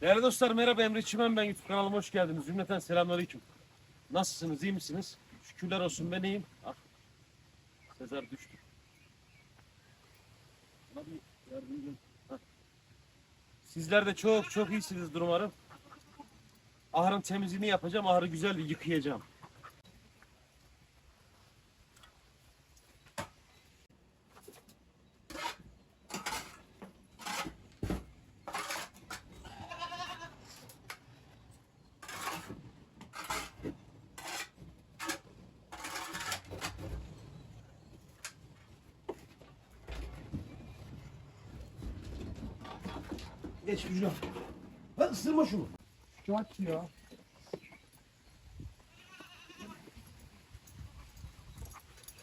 Değerli dostlar merhaba Emre Çimen ben YouTube kanalıma hoş geldiniz. Cümleten selamünaleyküm. Nasılsınız iyi misiniz? Şükürler olsun ben iyiyim. Ah. Sezer düştü. Sizler de çok çok iyisinizdir umarım. Ahırın temizliğini yapacağım. Ahırı güzel bir yıkayacağım. Geç Müjgan. Lan ısırma şunu. Şu aç ya.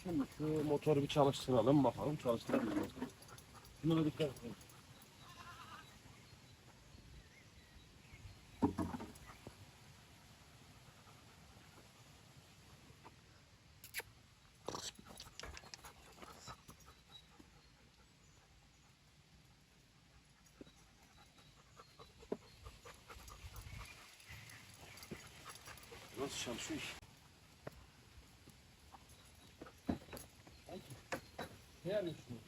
Şimdi şu motoru bir çalıştıralım bakalım çalıştırabilir miyiz? Şuna da dikkat edin. Nasıl çalışıyor iş? Ne yapıyorsun?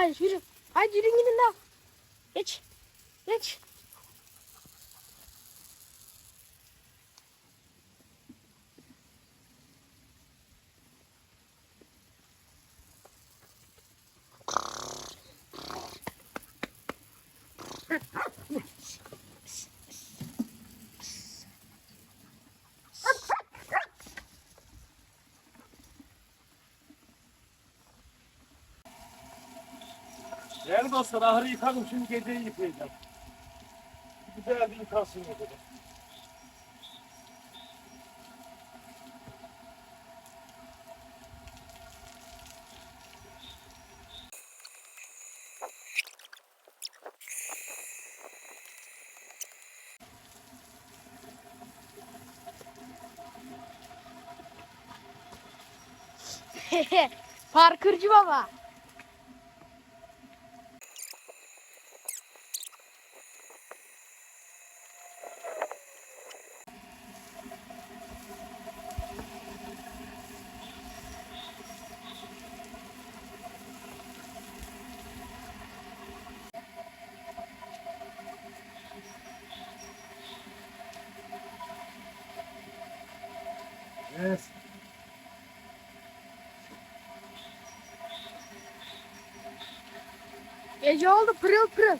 Hayır yürü. Haydi yürüyün gidin daha. Geç. Geç. Değerli dostlar ahırı yıkadım şimdi geceyi yıkayacağım. Güzel bir yıkansın gecede. Parkırcı baba. Evet. Gece oldu pırıl pırıl.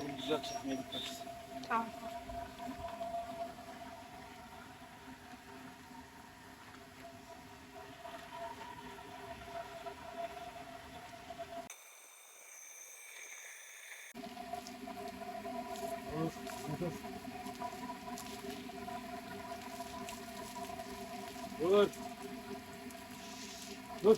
Forum güzel çekmeye gitmez. Tamam. Dur. Dur.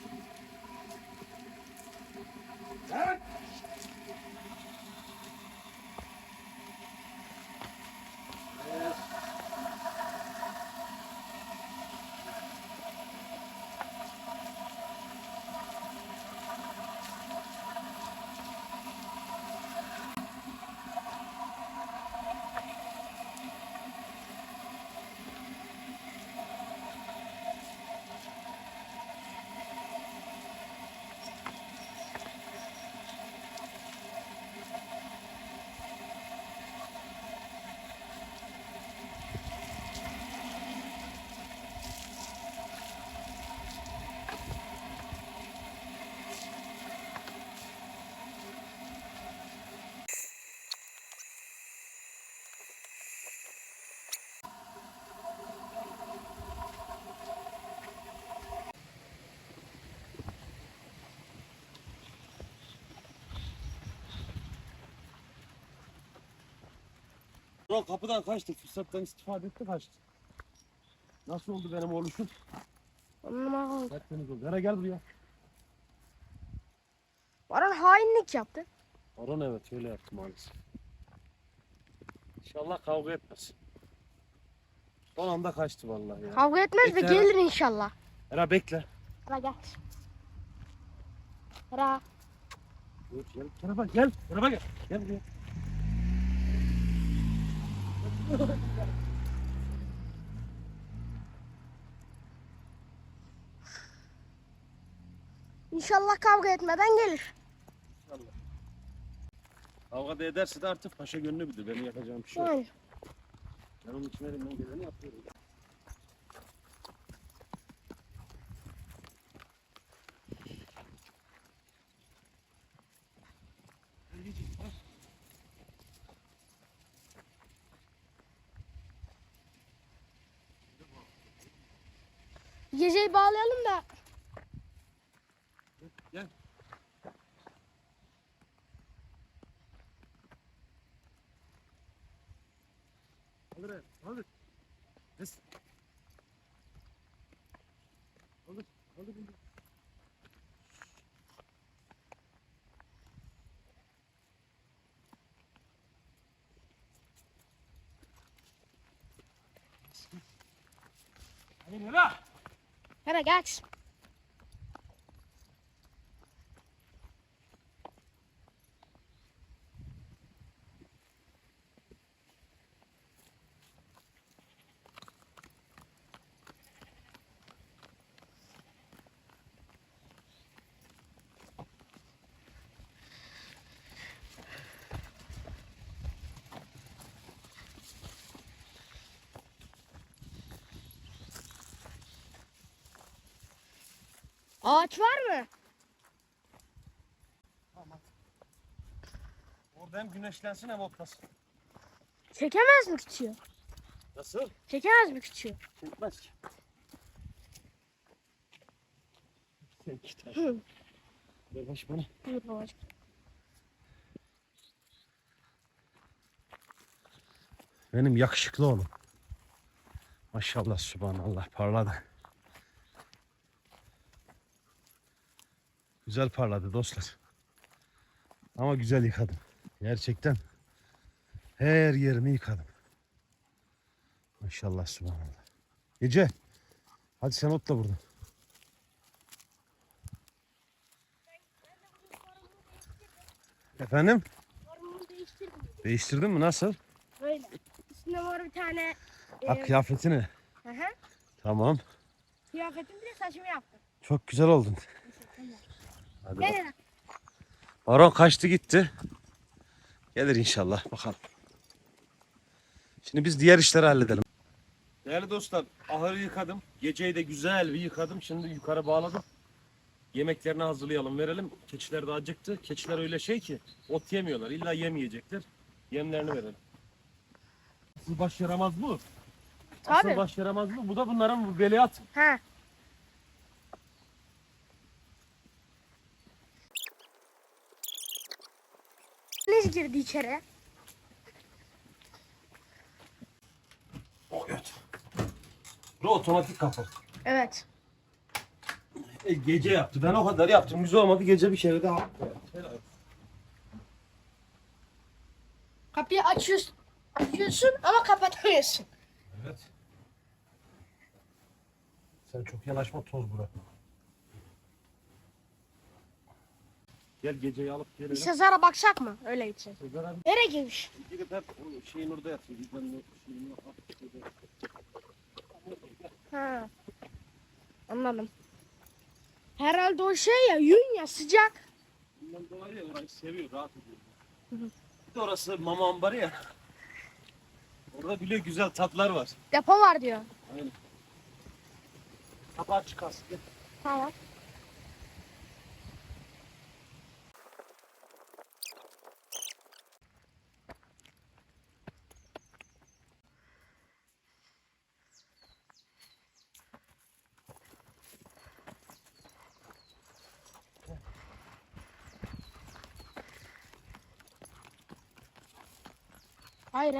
Bro kapıdan kaçtı. Fırsattan istifade etti kaçtı. Nasıl oldu benim oluşum? Onunla oldu. Tertemiz oldu. Hele gel buraya. Baran hainlik yaptı. Baron evet öyle yaptı maalesef. İnşallah kavga etmez. Son anda kaçtı vallahi ya. Kavga etmez de Bekle. gelir inşallah. Era bekle. Ra gel. Ra. Dur, Gel. Tarafa gel. Tarafa gel. Gel buraya. İnşallah kavga etmeden gelir. İnşallah. Kavga da ederse de artık paşa gönlü bilir. Benim yapacağım bir şey yok. Yani. Ben onun için elimden geleni yapıyorum. Geceyi bağlayalım da. Gel. Alır alır. Kes. Alır, alır. alır. Hayır, yürü. Hadi gel. Ağaç var mı? Orada hem güneşlensin hem otlasın. Çekemez mi küçüğü? Nasıl? Çekemez mi küçüğü? Çekmez ki. Sen gitar. Hı. Ver baş bana. Buyur babacığım. Benim yakışıklı oğlum. Maşallah subhanallah parladı. Güzel parladı dostlar. Ama güzel yıkadım. Gerçekten her yerini yıkadım. Maşallah subhanallah. Gece. Hadi sen otla burada. Efendim? Formumu değiştirdim. Değiştirdin mi? Nasıl? Böyle. Üstünde var bir tane. Ha, E, kıyafetini. hı hı. Tamam. Kıyafetim bir de saçımı yaptım. Çok güzel oldun. Hadi bak. Gel. Baron kaçtı gitti. Gelir inşallah bakalım. Şimdi biz diğer işleri halledelim. Değerli dostlar ahırı yıkadım. Geceyi de güzel bir yıkadım. Şimdi yukarı bağladım. Yemeklerini hazırlayalım verelim. Keçiler de acıktı. Keçiler öyle şey ki ot yemiyorlar. İlla yem yiyecekler. Yemlerini verelim. Asıl baş yaramaz bu. Asıl Tabii. baş yaramaz bu. Bu da bunların veliahtı. Ha. Ne girdi içeri? Evet. Bu otomatik kapı. Evet. E, gece yaptı. Ben o kadar yaptım. Güzel olmadı. Gece bir kere daha. Helal. Kapıyı açıyorsun. Açıyorsun ama kapatamıyorsun. Evet. Sen çok yanaşma toz bura. Gel geceyi alıp gelelim. Sezar'a baksak mı? Öyle gideceğiz. Sezer abi Nereye girmiş? gidip hep o şeyin orada yatıyor. Ben de şeyin orada- Ha. Anladım. Herhalde o şey ya yün ya sıcak. Bundan dolayı ya orayı seviyor, rahat ediyor. Bir de orası mama ambarı ya. Orada bile güzel tatlar var. Depo var diyor. Aynen. Kapağı çıkarsın. Tamam. Hayır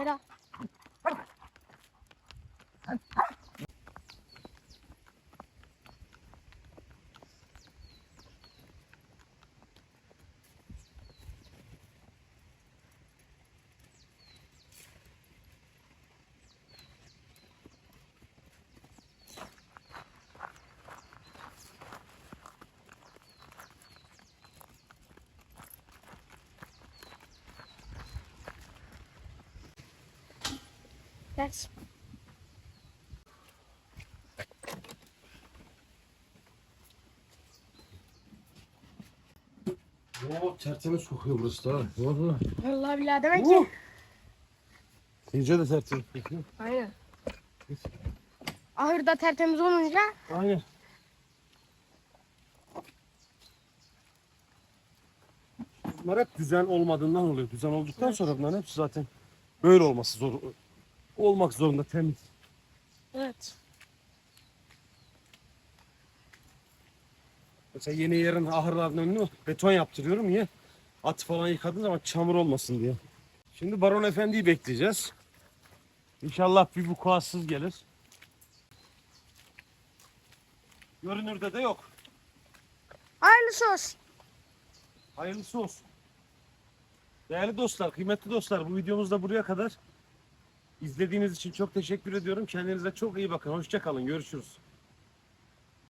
Yes. Oo tertemiz kokuyor burası da. Valla. Vallahi billahi demek ki. İyice de tertemiz kokuyor. Aynen. Ahırda tertemiz olunca Aynen. Bunlar hep düzen olmadığından oluyor. Düzen olduktan sonra bunların hepsi zaten böyle olması zor. Olmak zorunda temiz. evet. Mesela yeni yerin ahırlarının önünü beton yaptırıyorum. Niye? At falan yıkadığın zaman çamur olmasın diye. Şimdi Baron Efendi'yi bekleyeceğiz. İnşallah bir vukuatsız gelir. Görünürde de yok. Hayırlısı olsun. Hayırlısı olsun. Değerli dostlar, kıymetli dostlar bu videomuz da buraya kadar. İzlediğiniz için çok teşekkür ediyorum. Kendinize çok iyi bakın. Hoşça kalın. Görüşürüz.